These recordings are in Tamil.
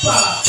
அப்பா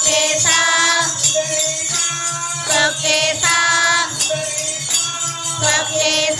Professor, Professor, Professor.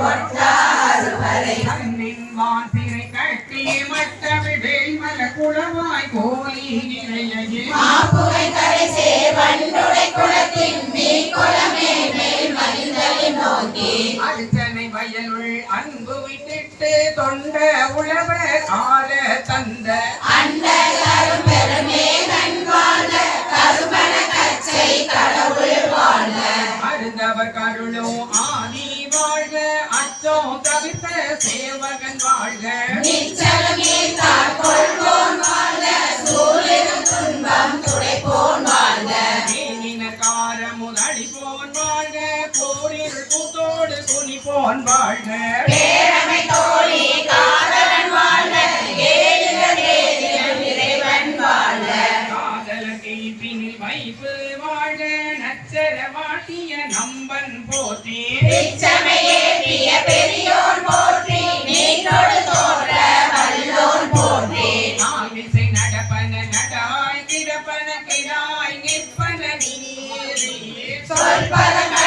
அருநீர் ஒட்டாறு வரை கண்ணின் வான் திரை கட்டி மட்டமிழ் வேய்மல குளவாய் கோலி நிறையே மாப்புகை கரை சேவண்டுடை குளத்தின் மீ குளமே மேல் மனிதலை நோக்கி. அர்ச்சனை வயலுள் அன்பு விட்டிட்டு தொண்ட அச்சோ தவிர்த்த சேவகன் வாழ்க. நிச்சலம் ஈர்த்தார் கொள்வோன் வாழ்க சூழிடும் துன்பம் துடைப்போன் வாழ்க. கார முதலி போன் வாழ்க போரில் கூத்தோடு குனிப்போன் வாழ்க. பேரமை தோழி காதலன் வாழ்க ஏழில தேதிகள் இறைவன் வாழ்க. காதல தீப்பினில் வைப்பு வாழ்க நச்சர வாட்டிய நம்பன் போற்றி பிச்சமை para nada.